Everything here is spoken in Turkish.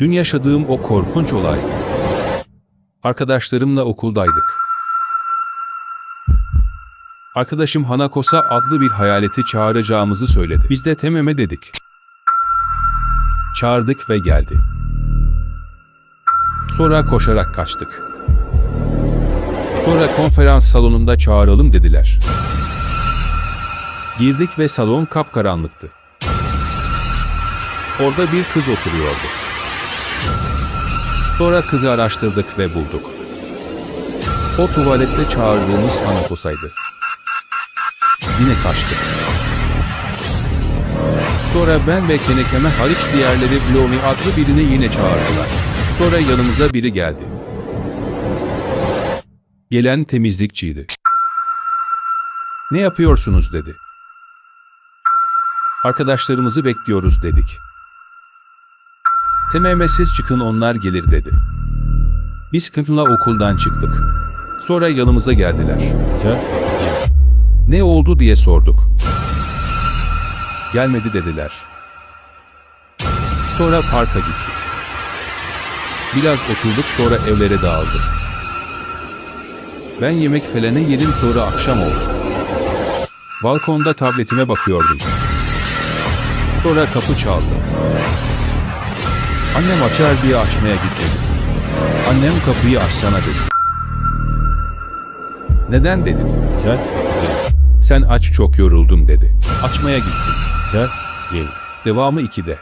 Dün yaşadığım o korkunç olay. Arkadaşlarımla okuldaydık. Arkadaşım Hanakosa adlı bir hayaleti çağıracağımızı söyledi. Biz de tememe dedik. Çağırdık ve geldi. Sonra koşarak kaçtık. Sonra konferans salonunda çağıralım dediler. Girdik ve salon kapkaranlıktı. Orada bir kız oturuyordu. Sonra kızı araştırdık ve bulduk. O tuvalette çağırdığımız Hanakosa'ydı. Yine kaçtık. Sonra ben ve Kenekeme hariç diğerleri Blomi adlı birini yine çağırdılar. Sonra yanımıza biri geldi. Gelen temizlikçiydi. Ne yapıyorsunuz dedi. Arkadaşlarımızı bekliyoruz dedik. Tememesiz çıkın onlar gelir dedi. Biz Kımp'la okuldan çıktık. Sonra yanımıza geldiler. Ne oldu diye sorduk. Gelmedi dediler. Sonra parka gittik. Biraz oturduk sonra evlere dağıldık. Ben yemek falan yedim sonra akşam oldu. Balkonda tabletime bakıyordum. Sonra kapı çaldı. Annem açar diye açmaya gitmedim. Annem kapıyı açsana dedi. Neden dedim. Gel, Sen aç çok yoruldum dedi. Açmaya gittim. gel, gel. Devamı 2'de.